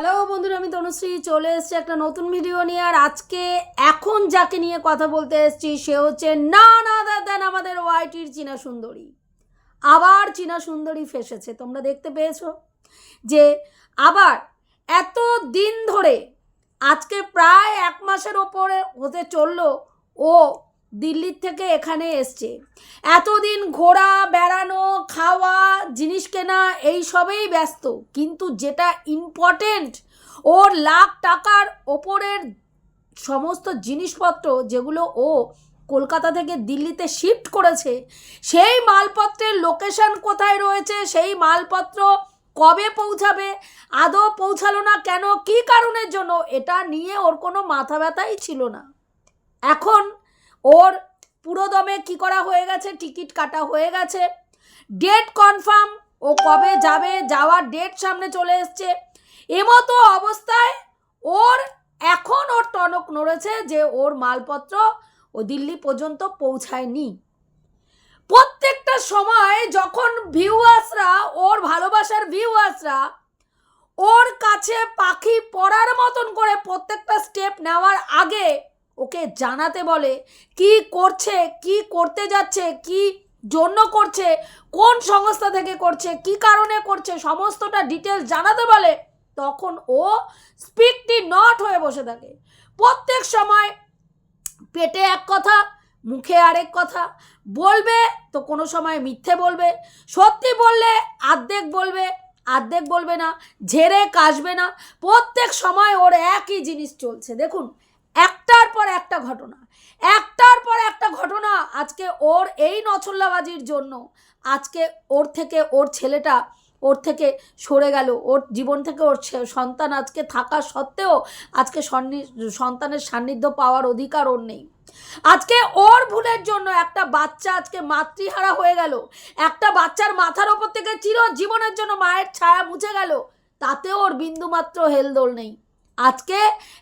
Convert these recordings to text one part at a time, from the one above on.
Hello বন্ধুরা, আমি তনুশ্রী। চলে এসেছি একটা নতুন ভিডিও নিয়ে, আর আজকে এখন যাকে নিয়ে কথা বলতে এসেছি, সে হচ্ছে না না দেন আমাদের ওয়াইটির চীনা সুন্দরী। আবার চীনা সুন্দরী ফেসেছে, তোমরা দেখতে পেয়েছ যে আবার এত দিন ধরে, আজকে প্রায় এক মাসের ওপরে হতে চলল, ও দিল্লির থেকে এখানে এসছে। এতদিন ঘোরা, বেড়ানো, খাওয়া, জিনিস কেনা, এই সবেই ব্যস্ত। কিন্তু যেটা ইম্পর্টেন্ট ওর লাখ টাকার ওপরের সমস্ত জিনিসপত্র যেগুলো ও কলকাতা থেকে দিল্লিতে শিফট করেছে, সেই মালপত্রের লোকেশন কোথায় রয়েছে, সেই মালপত্র কবে পৌঁছাবে, আদৌ পৌঁছালো না কেন, কী কারণের জন্য, এটা নিয়ে ওর কোনো মাথা ব্যথাই ছিল না। এখন ওর পুরোদমে কি করা হয়ে গেছে? টিকিট কাটা হয়ে গেছে। ডেট কনফার্ম ও কবে যাবে, যাওয়ার ডেট সামনে চলে এসছে। এমতো অবস্থায় ওর এখন ওর টনক নড়েছে যে ওর মালপত্র ও দিল্লি পর্যন্ত পৌঁছায়নি। প্রত্যেকটা সময় যখন ভিউয়ার্সরা ওর ভালোবাসার ভিউয়ার্সরা ওর কাছে পাখি পড়ার মতন করে প্রত্যেকটা স্টেপ নেওয়ার আগে ওকে জানাতে বলে, কি করছে? কি করতে যাচ্ছে? কি জন্য করছে? কোন সংস্থা থেকে করছে? কি কারণে করছে? সমস্তটা ডিটেলস জানাতে বলে। তখন ও স্পিকটি নট হয়ে বসে থাকে। প্রত্যেক সময় পেটে এক কথা, মুখে আরেক কথা। বলবে তো কোনো সময় মিথ্যে বলবে। সত্যি বললে আর্ধেক বলবে আর্ধেক বলবে না। ঝেড়ে কাশবে না। প্রত্যেক সময় ওর একই জিনিস চলছে। দেখুন একটার পর একটা ঘটনা, একটার পর একটা ঘটনা আজকে ওর এই নছল্লাবাজির জন্য, আজকে ওর থেকে ওর ছেলেটা ওর থেকে সরে গেল, ওর জীবন থেকে ওর সন্তান আজকে থাকা সত্ত্বেও আজকে সন্তানের সান্নিধ্য পাওয়ার অধিকার ওর নেই। আজকে ওর ভুলের জন্য একটা বাচ্চা আজকে মাতৃহারা হয়ে গেল, একটা বাচ্চার মাথার ওপর থেকে চির জীবনের জন্য মায়ের ছায়া মুছে গেল, তাতেও ওর বিন্দুমাত্র হেলদোল নেই। আজকে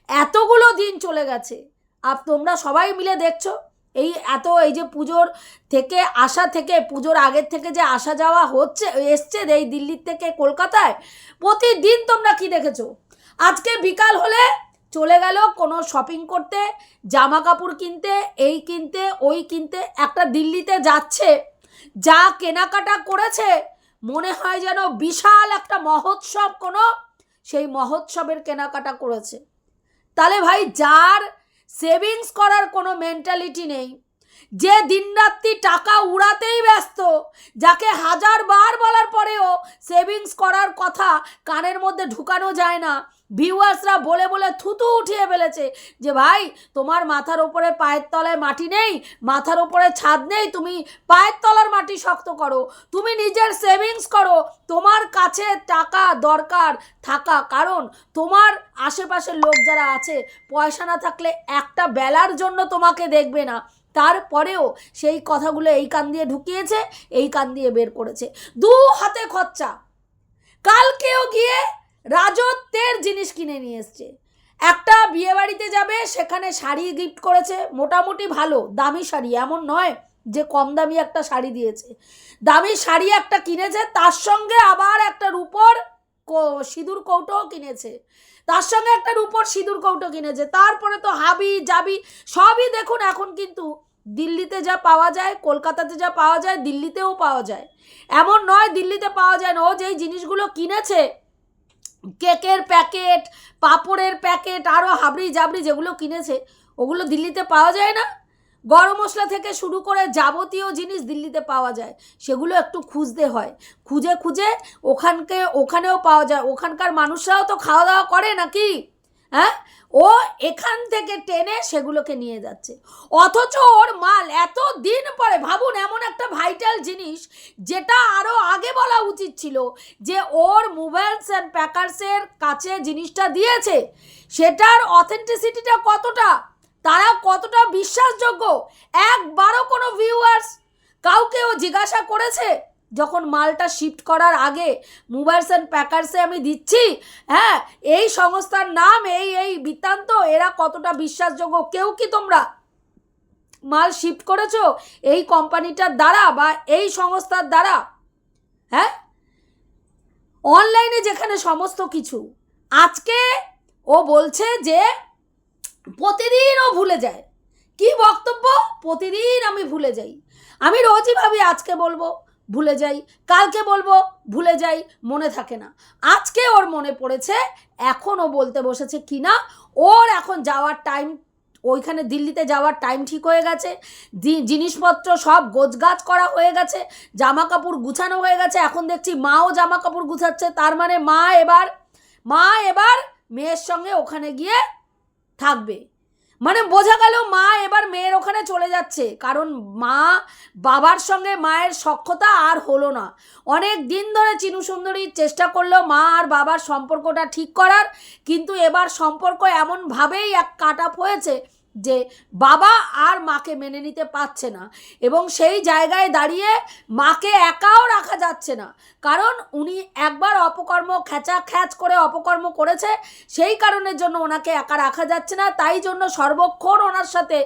এতগুলো দিন চলে গেছে। আর তোমরা সবাই মিলে দেখছ, এই এত, এই যে পুজোর থেকে আসা থেকে, পুজোর আগের থেকে যে আসা যাওয়া হচ্ছে, এসছে এই দিল্লির থেকে কলকাতায়, প্রতিদিন তোমরা কি দেখেছ? আজকে বিকাল হলে চলে গেল কোনো শপিং করতে জামা কাপড় কিনতে, এই কিনতে, ওই কিনতে, একটা দিল্লিতে যাচ্ছে, যা কেনাকাটা করেছে, মনে হয় যেন বিশাল একটা মহোৎসব কোনো সেই মহোৎসবের কেনাকাটা করেছে। তাহলে ভাই, যার সেভিংস করার কোনো মেন্টালিটি নেই, যে দিনরাত্রি টাকা উড়াতেই ব্যস্ত, যাকে হাজার বার বলার পরেও সেভিংস করার কথা কানের মধ্যে ঢুকানো যায় না ভিউয়ার্সরা বলে বলে থুতু উঠিয়ে ফেলেছে যে, ভাই, তোমার মাথার ওপরে পায়ের তলায় মাটি নেই, মাথার ওপরে ছাদ নেই, তুমি পায়ের তলার মাটি শক্ত করো, তুমি নিজের সেভিংস করো, তোমার কাছে টাকা দরকার থাকা, কারণ তোমার আশেপাশের লোক যারা আছে, পয়সা না থাকলে একটা বেলার জন্য তোমাকে দেখবে না। তারপরেও সেই কথাগুলো এই কান দিয়ে ঢুকিয়েছে, এই কান দিয়ে বের করেছে। দু হাতে খরচা। কালকেও গিয়ে রাজত্বের জিনিস কিনে নিয়ে এসছে। একটা বিয়ে বাড়িতে যাবে, সেখানে শাড়ি গিফট করেছে, মোটামুটি ভালো, দামি শাড়ি, এমন নয় যে কম দামি একটা শাড়ি দিয়েছে। দামি শাড়ি একটা কিনেছে, তার সঙ্গে আবার একটা রূপর সিঁদুর কৌটোও কিনেছে। তার সঙ্গে একটা রূপর সিঁদুর কৌটো কিনেছে। তারপরে তো হাবি, জাবি, সবই দেখুন, এখন কিন্তু দিল্লিতে যা পাওয়া যায়, কলকাতাতে যা পাওয়া যায়, দিল্লিতেও পাওয়া যায়। এমন নয়, দিল্লিতে পাওয়া যায় না। ও যেই জিনিসগুলো কিনেছে কেকের প্যাকেট, পাপড়ের প্যাকেট আরও হাবড়ি জাবড়ি যেগুলো কিনেছে, ওগুলো দিল্লিতে পাওয়া যায় না? গরম মশলা থেকে শুরু করে যাবতীয় জিনিস দিল্লিতে পাওয়া যায়, সেগুলো একটু খুঁজতে হয়। খুঁজে খুঁজে ওখানকে, ওখানেও পাওয়া যায়। ওখানকার মানুষরাও তো খাওয়া দাওয়া করে নাকি? হ্যাঁ? ও এখান থেকে টেনে সেগুলোকে নিয়ে যাচ্ছে। অথচ ওর মাল এত দিন পরে, ভাবুন এমন একটা ভাইটাল জিনিস যেটা আরও আগে বলা উচিত ছিল যে ওর মোবাইলস অ্যান্ড প্যাকার্সের কাছে জিনিসটা দিয়েছে, সেটার অথেন্টিসিটিটা কতটা, তারা কতটা বিশ্বাসযোগ্য, একবারও কোনো ভিউয়ার্স কাউকেও জিজ্ঞাসা করেছে? যখন মালটা শিফট করার আগে মোবাইলস অ্যান্ড প্যাকার্সে আমি দিচ্ছি হ্যাঁ এই সংস্থার নাম, এই এই বৃত্তান্ত, এরা কতটা বিশ্বাসযোগ্য, কেউ কি তোমরা? মাল শিফট করেছ এই কোম্পানিটার দ্বারা বা এই সংস্থার দ্বারা হ্যাঁ? অনলাইনে যেখানে সমস্ত কিছু, আজকে ও বলছে যে প্রতিদিন ও ভুলে যায়। কি বক্তব্য? প্রতিদিন আমি ভুলে যাই। আমি রোজই ভাবি আজকে বলব। ভুলে যাই। কালকে বলব, ভুলে যাই, মনে থাকে না। আজকে ওর মনে পড়েছে এখন ও বলতে বসেছে কি না, ওর এখন যাওয়ার টাইম ওইখানে দিল্লিতে যাওয়ার টাইম ঠিক হয়ে গেছে জিনিসপত্র সব গোছগাছ করা হয়ে গেছে জামা কাপড় গুছানো হয়ে গেছে, এখন দেখছি মাও জামা কাপড় গুছাচ্ছে, তার মানে মা এবার মা এবার মেয়ের সঙ্গে ওখানে গিয়ে থাকবে। মানে বোঝা গেল মা এবার মেয়ের ওখানে চলে যাচ্ছে। কারণ মা বাবার সঙ্গে মায়ের সক্ষতা আর হলো না। অনেক দিন ধরে চিনু সুন্দরী চেষ্টা করল মা আর বাবার সম্পর্কটা ঠিক করার, কিন্তু এবার সম্পর্ক এমনভাবেই এক কাট আপ হয়েছে যে বাবা আর মাকে মেনে নিতে পারছে না এবং সেই জায়গায় দাঁড়িয়ে মাকে একাও রাখা যাচ্ছে না। কারণ উনি একবার অপকর্ম খ্যাচা খ্যাচ করে অপকর্ম করেছে, সেই কারণের জন্য ওনাকে একা রাখা যাচ্ছে না। তাই জন্য সর্বক্ষণ ওনার সাথে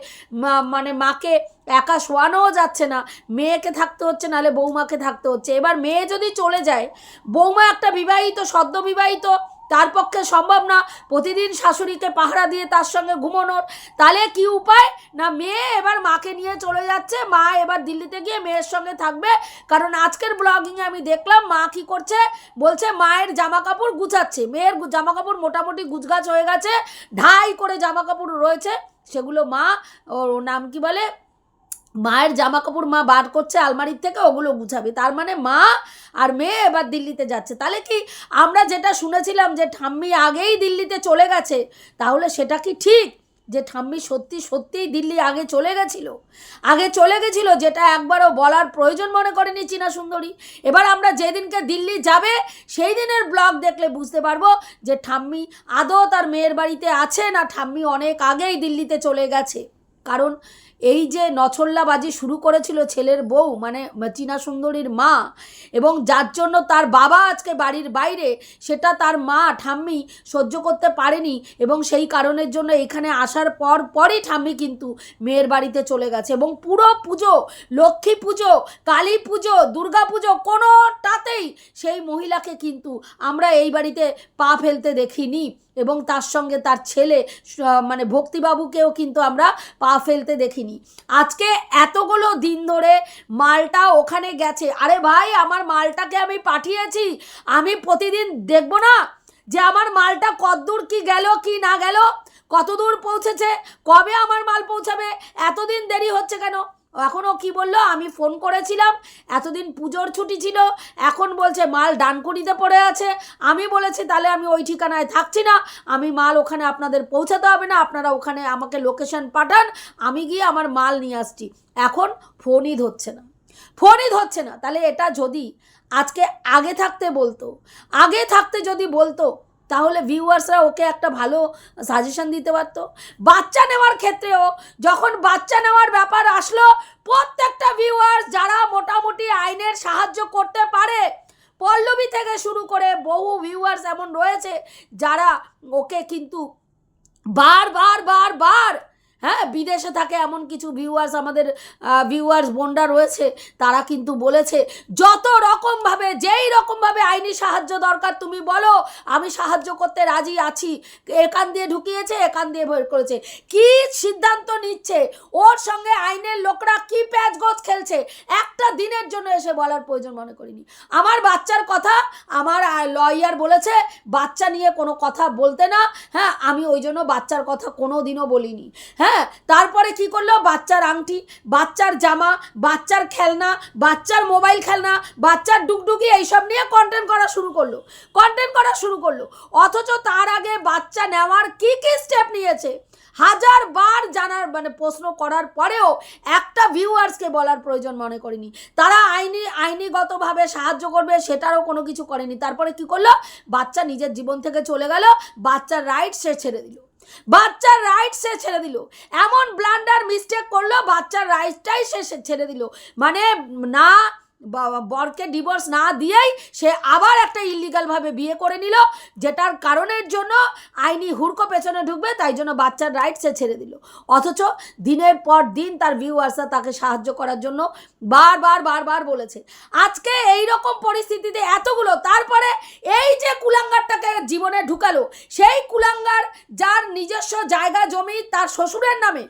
মানে মাকে একা শোয়ানোও যাচ্ছে না, মেয়েকে থাকতে হচ্ছে নাহলে বৌমাকে থাকতে হচ্ছে। এবার মেয়ে যদি চলে যায়, বৌমা একটা বিবাহিত, সদ্য বিবাহিত তার পক্ষে সম্ভব না। প্রতিদিন শাশুড়িকে পাহারা দিয়ে তার সঙ্গে ঘুমানোর। তাহলে কি উপায়? না, মেয়ে এবার মাকে নিয়ে চলে যাচ্ছে। মা এবার দিল্লিতে গিয়ে মেয়ের সঙ্গে থাকবে। কারণ আজকের ব্লগিংয়ে আমি দেখলাম, মা কি করছে? বলছে, মায়ের জামা কাপড় গুছাচ্ছে। মেয়ের জামা কাপড় মোটামুটি গুছগাছ হয়ে গেছে। ঢাই করে জামা কাপড় রয়েছে। সেগুলো মা, ওর নাম কি বলে? মায়ের জামা কাপড় মা বার করছে আলমারির থেকে, ওগুলো গুছাবে। তার মানে মা আর মেয়ে এবার দিল্লিতে যাচ্ছে। তাহলে কি আমরা যেটা শুনেছিলাম যে ঠাম্মি আগেই দিল্লিতে চলে গেছে, তাহলে সেটা কি ঠিক যে ঠাম্মি সত্যি সত্যিই দিল্লি আগে চলে গেছিল? আগে চলে গেছিল যেটা একবারও বলার প্রয়োজন মনে করেনি চীনা সুন্দরী। এবার আমরা যেদিনকে দিল্লি যাবে, সেই দিনের ব্লগ দেখলে বুঝতে পারব যে ঠাম্মি আদৌ তার মেয়ের বাড়িতে আছে না ঠাম্মি অনেক আগেই দিল্লিতে চলে গেছে। কারণ এই যে নছল্লাবাজি শুরু করেছিল ছেলের বউ মানে চীনা সুন্দরীর মা, এবং যার জন্য তার বাবা আজকে বাড়ির বাইরে, সেটা তার মা, ঠাম্মি সহ্য করতে পারেনি এবং সেই কারণের জন্য এখানে আসার পর পরই ঠাম্মি কিন্তু মেয়ের বাড়িতে চলে গেছে। এবং পুরো পুজো, লক্ষ্মী পুজো, কালী পুজো, দুর্গা পুজো কোনোটাতেই সেই মহিলাকে কিন্তু আমরা এই বাড়িতে পা ফেলতে দেখিনি। এবং তার সঙ্গে তার ছেলে মানে ভক্তিবাবুকেও কিন্তু আমরা পা ফেলতে দেখিনি। আজকে এতগুলো দিন ধরে মালটা ওখানে গেছে। আরে ভাই, আমার মালটাকে আমি পাঠিয়েছি। আমি প্রতিদিন দেখব না যে আমার মালটা কতদূর কি গেল, কি না গেল কত দূর পৌঁছেছে, কবে আমার মাল পৌঁছাবে, এতদিন দেরি হচ্ছে কেন? এখনও কি বলল? আমি ফোন করেছিলাম, এতদিন পুজোর ছুটি ছিল, এখন বলছে মাল ডানকুনিতে পড়ে আছে। আমি বলেছি, তাহলে আমি ওই ঠিকানায় থাকছি না, আমি মাল ওখানে আপনাদের পৌঁছাতে হবে না, আপনারা ওখানে আমাকে লোকেশন পাঠান, আমি গিয়ে আমার মাল নিয়ে আসছি। এখন ফোনই ধরছে না। ফোনই ধরছে না। তাহলে এটা যদি আজকে আগে থাকতে বলতো, আগে থাকতে যদি বলতো তাহলে ভিউয়ার্সরা ওকে একটা ভালো সাজেশন দিতে পারত। বাচ্চা নেওয়ার ক্ষেত্রেও যখন বাচ্চা নেওয়ার ব্যাপার আসলো, প্রত্যেকটা ভিউয়ার্স যারা মোটামুটি আইনের সাহায্য করতে পারে, পল্লবী থেকে শুরু করে বহু ভিউয়ার্স এমন রয়েছে যারা ওকে কিন্তু বার বার বার বার হ্যাঁ বিদেশে থাকে এমন কিছু ভিউয়ার্স আমাদের ভিউয়ার্স বোনরা রয়েছে, তারা কিন্তু বলেছে, যত রকমভাবে, যেই রকমভাবে আইনি সাহায্য দরকার, তুমি বলো, আমি সাহায্য করতে রাজি আছি। একান দিয়ে ঢুকিয়েছে একান দিয়ে বের করেছে। কি সিদ্ধান্ত নিচ্ছে? ওর সঙ্গে আইনের লোকরা কি প্যাচ গোছ খেলছে? একটা দিনের জন্য এসে বলার প্রয়োজন মনে করিনি। আমার বাচ্চার কথা, আমার লয়ার বলেছে, বাচ্চা নিয়ে কোনো কথা বলতে না। হ্যাঁ আমি ওই জন্য বাচ্চার কথা কোনো দিনও বলিনি। হ্যাঁ তারপরে কি করল? বাচ্চার আংটি, বাচ্চার জামা, বাচ্চার খেলনা, বাচ্চার মোবাইল খেলনা, বাচ্চার ডুগডুগি, এইসব নিয়ে কন্টেন্ট করা শুরু করল। কন্টেন্ট করা শুরু করল। অথচ তার আগে বাচ্চা নেওয়ার কি কি স্টেপ নিয়েছে? হাজার বার জানার মানে প্রশ্ন করার পরেও একটা ভিউয়ার্সকে বলার প্রয়োজন মনে করিনি। তারা আইনি, আইনিগতভাবে সাহায্য করবে, সেটারও কোনো কিছু করেনি। তারপরে কি করল? বাচ্চা নিজের জীবন থেকে চলে গেল, বাচ্চার রাইট সে ছেড়ে দিল। বাচ্চার রাইট সে ছেড়ে দিল। এমন ব্লান্ডার মিস্টেক করল বাচ্চার রাইটটাই সে ছেড়ে দিল। মানে না বরকে ডিভোর্স না দিয়েই সে আবার একটা ইলিগালভাবে বিয়ে করে নিল, যেটার কারণের জন্য আইনি হুড়কো পেছনে ঢুকবে, তাই জন্য বাচ্চার রাইট সে ছেড়ে দিল। অথচ দিনের পর দিন তার ভিউয়ার্সরা তাকে সাহায্য করার জন্য বারবার বারবার বলেছে। আজকে এই রকম পরিস্থিতিতে এতগুলো, তারপরে এই যে কুলাঙ্গারটাকে জীবনে ঢুকালো, সেই কুলাঙ্গার যার নিজস্ব জায়গা, জমি, তার শ্বশুরের নামে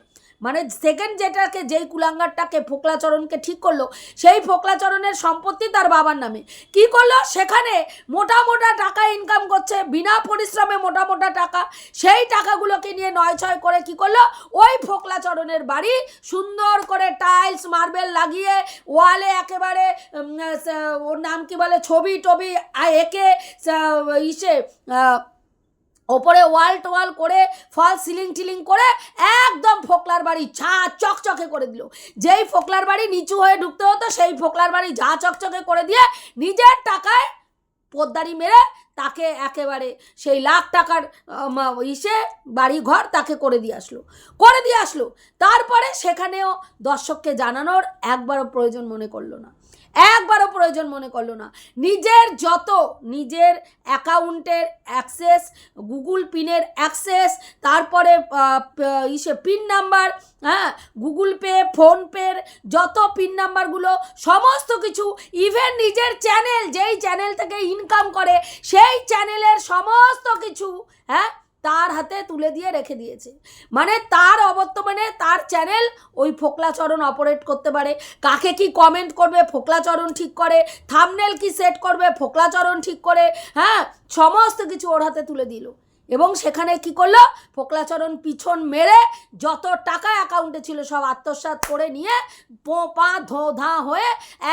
মানে সেকেন্ড যেটাকে যেই কুলাঙ্গারটাকে ফোকলাচরণকে ঠিক করল, সেই ফোকলাচরণের সম্পত্তি তার বাবার নামে। কি করল? সেখানে মোটা মোটা টাকা ইনকাম করছে, বিনা পরিশ্রমে মোটা মোটা টাকা। সেই টাকাগুলোকে নিয়ে নয় ছয় করে কি করল? ওই ফোকলাচরণের বাড়ি সুন্দর করে টাইলস মার্বেল লাগিয়ে ওয়ালে একেবারে ওর নাম কি বলে? ছবি টবি এঁকে ইসে ওপরে ওয়াল টোয়াল করে, ফল সিলিং টিলিং করে একদম ফোকলার বাড়ি ঝা চকচকে করে দিল। যেই ফোকলার বাড়ি নিচু হয়ে ঢুকতে হতো, সেই ফোকলার বাড়ি ঝা চকচকে করে দিয়ে নিজের টাকায় পোদ্দারি মেরে তাকে একেবারে সেই লাখ টাকার ইসে বাড়ি ঘর তাকে করে দিয়ে আসলো। করে দিয়ে আসলো। তারপরে সেখানেও দর্শককে জানানোর একবারও প্রয়োজন মনে করল না। একবারও প্রয়োজন মনে করল না। নিজের যত নিজের অ্যাকাউন্টের অ্যাক্সেস, গুগল পিনের অ্যাক্সেস, তারপরে ইসে পিন নাম্বার হ্যাঁ গুগল পে ফোনপের যত পিন নাম্বারগুলো সমস্ত কিছু, ইভেন নিজের চ্যানেল, যেই চ্যানেল থেকে ইনকাম করে, সেই চ্যানেলের সমস্ত কিছু হ্যাঁ তার হাতে তুলে দিয়ে রেখে দিয়েছে। মানে তার অবর্তমানে তার চ্যানেল ওই ফোকলাচরণ অপারেট করতে পারে। কাকে কি কমেন্ট করবে, ফোকলাচরণ ঠিক করে থামনেল কি সেট করবে, ফোকলাচরণ ঠিক করে হ্যাঁ সমস্ত কিছু ওর হাতে তুলে দিল। এবং সেখানে কি করল? ফোকলাচরণ পিছন মেরে যত টাকা অ্যাকাউন্টে ছিল সব আত্মসাৎ করে নিয়ে পো পা ধো ধা হয়ে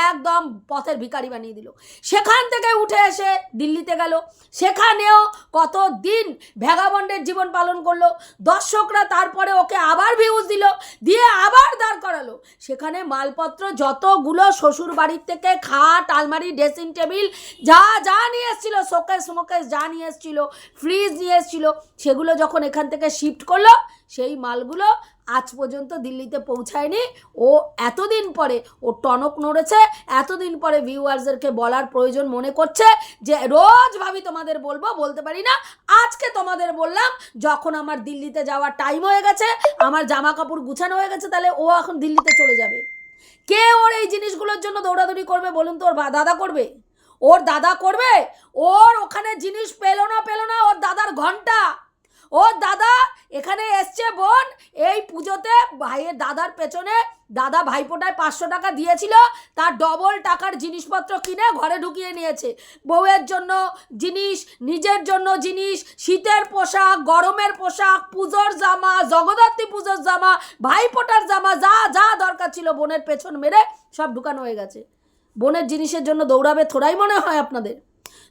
একদম পথের ভিখারি বানিয়ে দিল। সেখান থেকে উঠে এসে দিল্লিতে গেল। সেখানেও কত দিন ভ্যাগাবন্ডের জীবন পালন করল। দর্শকরা তারপরে ওকে আবার ভিউজ দিল, দিয়ে আবার দাঁড় করালো। সেখানে মালপত্র যতগুলো শ্বশুর বাড়ির থেকে খাট, আলমারি ড্রেসিং টেবিল যা যা নিয়ে এসেছিল শোকেস মোকেস যা নিয়ে এসেছিল ফ্রিজ নিয়ে এসেছিল সেগুলো যখন এখান থেকে শিফট করল, সেই মালগুলো আজ পর্যন্ত দিল্লিতে পৌঁছায়নি। ও এতদিন পরে, ও টনক নড়েছে, এতদিন পরে ভিউয়ার্সদেরকে বলার প্রয়োজন মনে করছে যে, রোজ ভাবি তোমাদের বলব, বলতে পারি না। আজকে তোমাদের বললাম, যখন আমার দিল্লিতে যাওয়ার টাইম হয়ে গেছে, আমার জামা কাপড় গুছানো হয়ে গেছে, তাহলে ও এখন দিল্লিতে চলে যাবে। কে ওর এই জিনিসগুলোর জন্য দৌড়াদৌড়ি করবে বলুন তো, ওর দাদা করবে? ওর দাদা করবে? ওর ওখানে জিনিস পেল না পেল না, ওর দাদার ঘণ্টা। ওর দাদা এখানে এসছে বোন, এই পুজোতে ভাইয়ের দাদার পেছনে দাদা ভাইপোটায় পাঁচশো টাকা দিয়েছিল, তার ডবল টাকার জিনিসপত্র কিনে ঘরে ঢুকিয়ে নিয়েছে। বউয়ের জন্য জিনিস, নিজের জন্য জিনিস, শীতের পোশাক, গরমের পোশাক, পুজোর জামা, জগদ্ধাত্রী পুজোর জামা, ভাইপোটার জামা, যা যা দরকার ছিল বোনের পেছন মেরে সব ঢুকানো হয়ে গেছে। বোনের জিনিসের জন্য দৌড়াবে থোড়াই মনে হয় আপনাদের।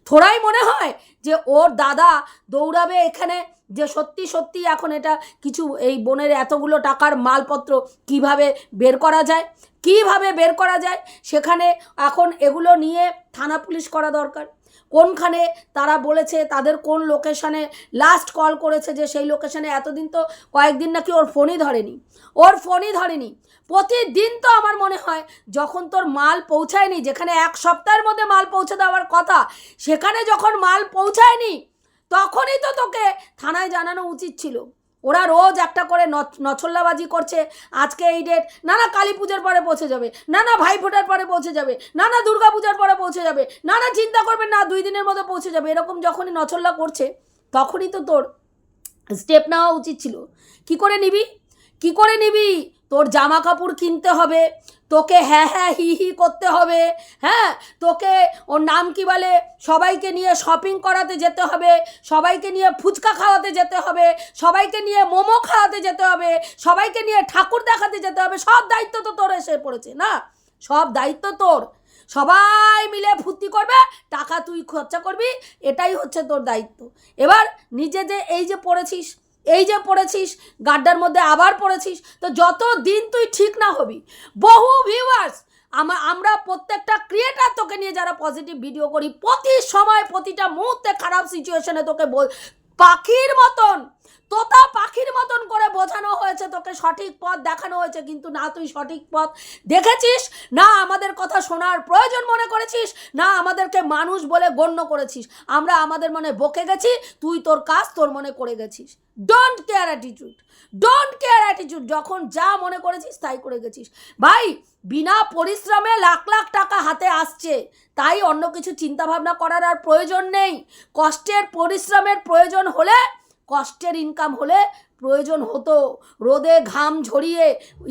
থোড়াই মনে হয় যে ওর দাদা দৌড়াবে এখানে যে সত্যি সত্যি এখন এটা কিছু এই বোনের এতগুলো টাকার মালপত্র কীভাবে বের করা যায়, কীভাবে বের করা যায়, সেখানে এখন এগুলো নিয়ে থানা পুলিশ করা দরকার। কোনখানে তারা বলেছে, তাদের কোন লোকেশনে লাস্ট কল করেছে যে সেই লোকেশনে এতদিন তো কয়েকদিন নাকি ওর ফোনই ধরেনি। ওর ফোনই ধরেনি। প্রতিদিন তো আমার মনে হয় যখন তোর মাল পৌঁছায়নি, যেখানে এক সপ্তাহের মধ্যে মাল পৌঁছে দেওয়ার কথা, সেখানে যখন মাল পৌঁছায়নি, তখনই তো তোকে থানায় জানানো উচিত ছিল। ওরা রোজ একটা করে নছল্লাবাজি করছে, আজকে এই ডেট না না কালী পুজোর পরে পৌঁছে যাবে না না ভাই ফোটার পরে পৌঁছে যাবে না না দুর্গা পূজার পরে পৌঁছে যাবে না না চিন্তা করবেন না, দুই দিনের মধ্যে পৌঁছে যাবে, এরকম যখনই নছল্লা করছে, তখনই তো তোর স্টেপ নেওয়া উচিত ছিল। কি করে নিবি? কি করে নিবি? তোর জামা কাপড় কিনতে হবে, তোকে হ্যাঁ হ্যাঁ হি হি করতে হবে হ্যাঁ? তোকে ওর নাম কি বলে? সবাইকে নিয়ে শপিং করাতে যেতে হবে, সবাইকে নিয়ে ফুচকা খাওয়াতে যেতে হবে, সবাইকে নিয়ে মোমো খাওয়াতে যেতে হবে, সবাইকে নিয়ে ঠাকুর দেখাতে যেতে হবে, সব দায়িত্ব তো তোর এসে পড়েছে না? সব দায়িত্ব তোর। সবাই মিলে ফুর্তি করবে, টাকা তুই খরচা করবি, এটাই হচ্ছে তোর দায়িত্ব। এবার নিজে যে এই যে পড়েছিস এই যে পড়েছিস, গাড্ডার মধ্যে আবার পড়েছিস, তো যত দিন তুই ঠিক না হবি, বহু ভিউয়ার্স আমা- আমরা প্রত্যেকটা ক্রিয়েটার তোকে নিয়ে যারা পজিটিভ ভিডিও করি, প্রতি সময়, প্রতিটা মুহূর্তে খারাপ সিচুয়েশনে তোকে বল, পাখির মতন। তোতা পাখির মতন করে বোঝানো হয়েছে, তোকে সঠিক পথ দেখানো হয়েছে, কিন্তু না তুই সঠিক পথ দেখেছিস, না আমাদের কথা শোনার প্রয়োজন মনে করেছিস, না আমাদেরকে মানুষ বলে গণ্য করেছিস। আমরা আমাদের মনে বকে গেছি, তুই তোর কাজ তোর মনে করে গেছিস। Don't care attitude don't care attitude যখন যা মনে করেছিস তাই করে গেছিস। ভাই, বিনা পরিশ্রমে লাখ লাখ টাকা হাতে আসছে, তাই অন্য কিছু চিন্তা ভাবনা করার আর প্রয়োজন নেই। কষ্টের, পরিশ্রমের প্রয়োজন হলে কষ্টের ইনকাম হলে প্রয়োজন হতো। রোদে ঘাম ঝরিয়ে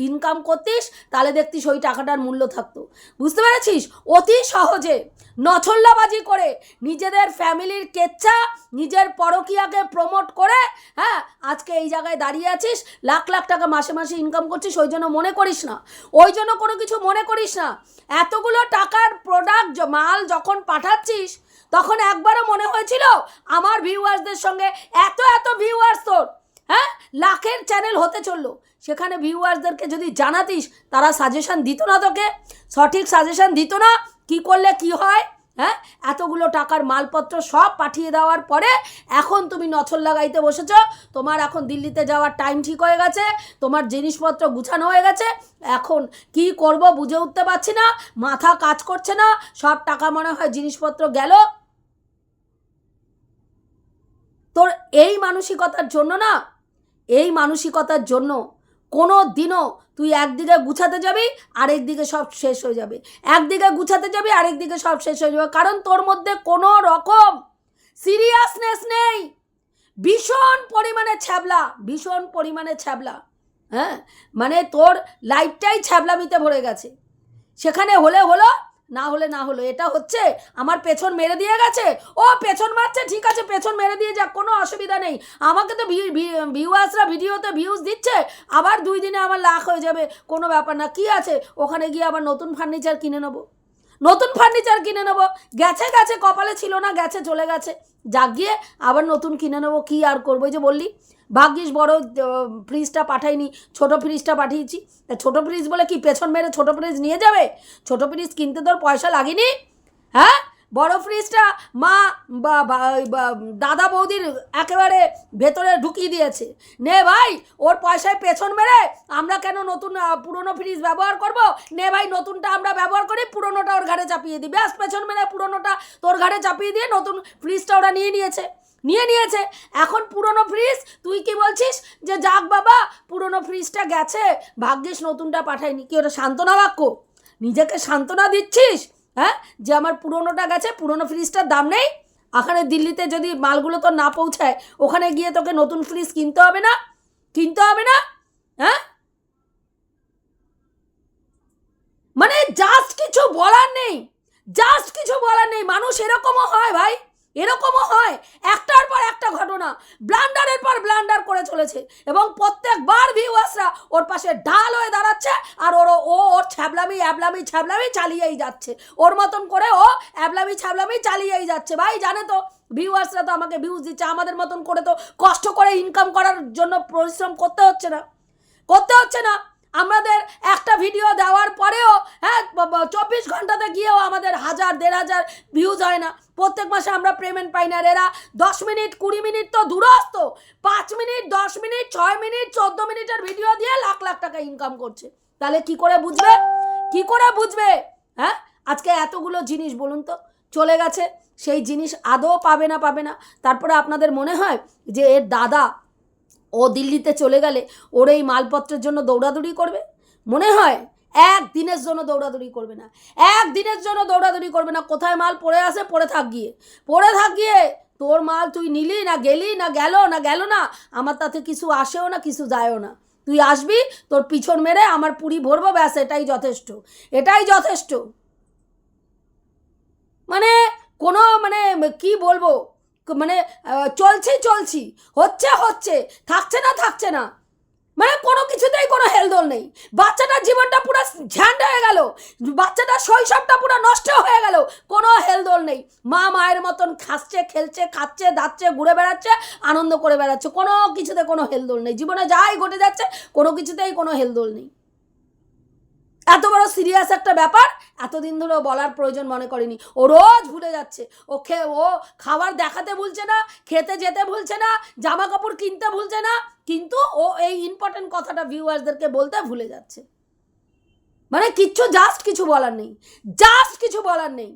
ইনকাম করতিস, তাহলে দেখতিস ওই টাকাটার মূল্য থাকতো। বুঝতে পেরেছিস? অতি সহজে নছল্লাবাজি করে নিজেদের ফ্যামিলির কেচ্ছা নিজের পরকিয়াকে প্রমোট করে হ্যাঁ আজকে এই জায়গায় দাঁড়িয়ে আছিস, লাখ লাখ টাকা মাসে মাসে ইনকাম করছিস, ওই জন্য মনে করিস না। ওই জন্য কোনো কিছু মনে করিস না। এতগুলো টাকার প্রোডাক্ট মাল যখন পাঠাচ্ছিস তখন একবারও মনে হয়েছিল, আমার ভিউয়ার্সদের সঙ্গে এত এত ভিউয়ার্স তোর। হ্যাঁ? লাখের চ্যানেল হতে চলল। সেখানে ভিউয়ার্সদেরকে যদি জানাতিস, তারা সাজেশন দিত না তোকে। সঠিক সাজেশন দিত না। কি করলে কি হয়? হ্যাঁ? এতগুলো টাকার মালপত্র সব পাঠিয়ে দেওয়ার পরে এখন তুমি নছল লাগাইতে বসেছ। তোমার এখন দিল্লিতে যাওয়ার টাইম ঠিক হয়ে গেছে। তোমার জিনিসপত্র গুছানো হয়ে গেছে। এখন কি করব বুঝে উঠতে পারছি না। মাথা কাজ করছে না। সব টাকা মনে হয় জিনিসপত্র গেল। তোর এই মানসিকতার জন্য না, এই মানসিকতার জন্য কোনো দিনও তুই একদিকে গুছাতে যাবি আরেক দিকে সব শেষ হয়ে যাবে। একদিকে গুছাতে যাবি আরেক দিকে সব শেষ হয়ে যাবে। কারণ তোর মধ্যে কোনো রকম সিরিয়াসনেস নেই। ভীষণ পরিমাণে ছ্যাবলা, ভীষণ পরিমাণে ছ্যাবলা হ্যাঁ? মানে তোর লাইফটাই ছ্যাবলামিতে ভরে গেছে। সেখানে হলে হলো না হলে না হলো, এটা হচ্ছে আমার পেছন মেরে দিয়ে গেছে। ও পেছন মারছে, ঠিক আছে, পেছন মেরে দিয়ে যাক, কোনো অসুবিধা নেই। আমাকে তো ভিউয়ার্সরা ভিডিওতে ভিউজ দিচ্ছে, আবার দুই দিনে আমার লাখ হয়ে যাবে, কোনো ব্যাপার না। কি আছে? ওখানে গিয়ে আবার নতুন ফার্নিচার কিনে নেব। নতুন ফার্নিচার কিনে নেব। গেছে গেছে, কপালে ছিল না, গেছে, চলে গেছে। জাগিয়ে গিয়ে, আবার নতুন কিনে নেব, কী আর করব? যে বললি, ভাগ্যিস বড় ফ্রিজটা পাঠাইনি, ছোট ফ্রিজটা পাঠিয়েছি। তা ছোটো ফ্রিজ বলে কি, পেছন মেরে ছোট ফ্রিজ নিয়ে যাবে? ছোট ফ্রিজ কিনতে তোর পয়সা লাগেনি? হ্যাঁ? বড় ফ্রিজটা মা বা দাদা বৌদির একেবারে ভেতরে ঢুকিয়ে দিয়েছে। নে ভাই, ওর পয়সায় পেছন মেরে আমরা কেন নতুন পুরনো ফ্রিজ ব্যবহার করব? নে ভাই, নতুনটা আমরা ব্যবহার করি, পুরনোটা ওর ঘাড়ে চাপিয়ে দিই ব্যাস, পেছন মেরে পুরনোটা তোর ঘাড়ে চাপিয়ে দিয়ে নতুন ফ্রিজটা ওরা নিয়ে নিয়েছে। নিয়ে নিয়েছে। এখন পুরনো ফ্রিজ, তুই কি বলছিস যে যাক বাবা, পুরনো ফ্রিজটা গেছে, ভাগ্যিস নতুনটা পাঠায়নি। কি ওটা সান্ত্বনা বাক্য? নিজেকে সান্ত্বনা দিচ্ছিস? হ্যাঁ? যে আমার পুরনোটা গেছে, পুরনো ফ্রিজটার দাম নেই। ওখানে দিল্লিতে যদি মালগুলো তো না পৌঁছায়, ওখানে গিয়ে তোকে নতুন ফ্রিজ কিনতে হবে না? কিনতে হবে না? হ্যাঁ? মানে জাস্ট কিছু বলার নেই। জাস্ট কিছু বলার নেই। মানুষ এরকমও হয় ভাই। এরকমও হয়। একটার পর একটা ঘটনা, ব্লান্ডারের পর ব্লান্ডার করে চলেছে এবং প্রত্যেকবার ভিউয়ার্সরা ওর পাশে ঢাল হয়ে দাঁড়াচ্ছে আর ওর ও ওর ছ্যাবলামি, অ্যাবলামি, ছ্যাবলামি চালিয়েই যাচ্ছে। ওর মতন করে ও অ্যাবলামি, ছ্যাবলামি চালিয়েই যাচ্ছে। ভাই, জানে তো ভিউয়ার্সরা তো আমাকে ভিউজ দিচ্ছে, আমাদের মতন করে তো কষ্ট করে ইনকাম করার জন্য পরিশ্রম করতে হচ্ছে না। করতে হচ্ছে না। আমাদের একটা ভিডিও দেওয়ার পরেও হ্যাঁ চব্বিশ ঘন্টাতে গিয়েও আমাদের হাজার, দেড় হাজার ভিউজ হয় না। প্রত্যেক মাসে আমরা পেমেন্ট পাই না এরা। দশ মিনিট, কুড়ি মিনিট তো দূরস্থ। পাঁচ মিনিট, দশ মিনিট, ছয় মিনিট, চোদ্দ মিনিটের ভিডিও দিয়ে লাখ লাখ টাকা ইনকাম করছে। তাহলে কি করে বুঝবে? কি করে বুঝবে? হ্যাঁ আজকে এতগুলো জিনিস বলুন তো। চলে গেছে। সেই জিনিস আদৌ পাবে না পাবে না। তারপরে আপনাদের মনে হয় যে এর দাদা ও দিল্লিতে চলে গেলে ওর এই মালপত্রের জন্য দৌড়াদৌড়ি করবে? মনে হয় এক দিনের জন্য দৌড়াদৌড়ি করবে না। এক দিনের জন্য দৌড়াদৌড়ি করবে না। কোথায় মাল পড়ে আসে পড়ে থাক গিয়ে। পড়ে থাক গিয়ে। তোর মাল তুই নিলি না গেলি না গেল না গেল না, আমার তাতে কিছু আসেও না, কিছু যায়ও না। তুই আসবি, তোর পিছন মেরে আমার পুরি ভরবো, ব্যাস, এটাই যথেষ্ট। এটাই যথেষ্ট। মানে কোনো মানে কি বলব? মানে চলছি চলছি। হচ্ছে হচ্ছে। থাকছে না থাকছে না। মানে কোনো কিছুতেই কোনো হেলদোল নেই। বাচ্চাটার জীবনটা পুরো ঝ্যান্ড হয়ে গেল। বাচ্চাটার শৈশবটা পুরো নষ্ট হয়ে গেল। কোনো হেলদোল নেই। মা মায়ের মতন খাচ্ছে, খেলছে, খাচ্ছে, দাচ্ছে, ঘুরে বেড়াচ্ছে, আনন্দ করে বেড়াচ্ছে। কোনো কিছুতে কোনো হেলদোল নেই। জীবনে যাই ঘটে যাচ্ছে, কোনো কিছুতেই কোনো হেলদোল নেই। এত বড় সিরিয়াস একটা ব্যাপার? এতদিন ধরে ও বলার প্রয়োজন মনে করেনি। ও রোজ ভুলে যাচ্ছে। ও খে ও খাবার দেখাতে ভুলছে না, খেতে যেতে ভুলছে না জামা কাপড় কিনতে ভুলছে না, কিন্তু ও এই ইম্পর্টেন্ট কথাটা ভিউয়ার্সদেরকে বলতে ভুলে যাচ্ছে। মানে কিচ্ছু জাস্ট কিছু বলার নেই। জাস্ট কিছু বলার নেই।